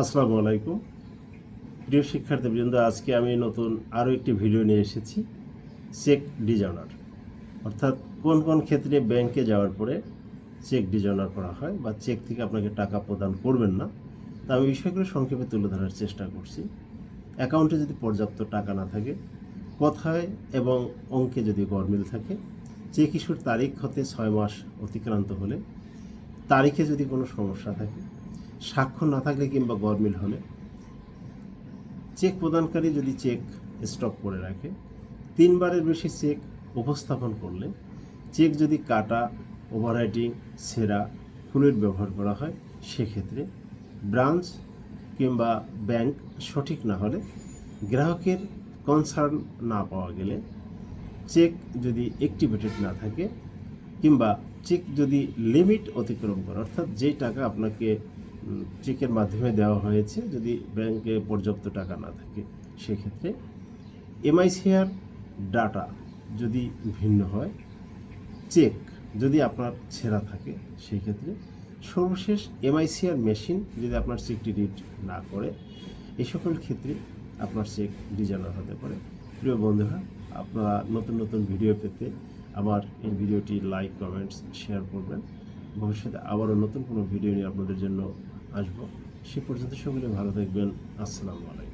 আসসালামু আলাইকুম। প্রিয় শিক্ষার্থীবৃন্দ, আজকে আমি নতুন আরও একটি ভিডিও নিয়ে এসেছি, চেক ডিজাইনার অর্থাৎ কোন কোন ক্ষেত্রে ব্যাংকে যাওয়ার পরে চেক ডিজাইনার করা হয় বা চেক থেকে আপনাকে টাকা প্রদান করবেন না, তা আমি বিষয়গুলো সংক্ষেপে তুলে ধরার চেষ্টা করছি। অ্যাকাউন্টে যদি পর্যাপ্ত টাকা না থাকে, কথায় এবং অঙ্কে যদি গরমিল থাকে, চেক ইস্যুর তারিখ হতে ছয় মাস অতিক্রান্ত হলে, তারিখে যদি কোনো সমস্যা থাকে স্বাক্ষর না থাকলে কিংবা গরমিল হলে, চেক প্রদানকারী যদি চেক স্টক করে রাখে, তিনবারের বেশি চেক উপস্থাপন করলে, চেক যদি কাটা, ওভাররাইটিং, সেরা, খুনের ব্যবহার করা হয়, সেক্ষেত্রে ব্রাঞ্চ কিংবা ব্যাংক সঠিক না হলে গ্রাহকের কনসার্ন না পাওয়া গেলে, চেক যদি অ্যাক্টিভেটেড না থাকে কিংবা চেক যদি লিমিট অতিক্রম করে, অর্থাৎ যেই টাকা আপনাকে চেকের মাধ্যমে দেওয়া হয়েছে যদি ব্যাংকে পর্যাপ্ত টাকা না থাকে, সেক্ষেত্রে এমআইসিআর ডাটা যদি ভিন্ন হয় চেক যদি আপনার ছেঁড়া থাকে সেই ক্ষেত্রে সর্বশেষ এমআইসিআর মেশিন যদি আপনার চেকটি রিড না করে এই সকল ক্ষেত্রে আপনার চেক ডিজাইনার হতে পারে। প্রিয় বন্ধুরা, আপনারা নতুন নতুন ভিডিও পেতে আমার এই ভিডিওটি লাইক কমেন্টস শেয়ার করবেন। ভবিষ্যতে আবারও নতুন কোনো ভিডিও নিয়ে আপনাদের জন্য আসব। সে পর্যন্ত সকলে ভালো থাকবেন। আসসালামু আলাইকুম।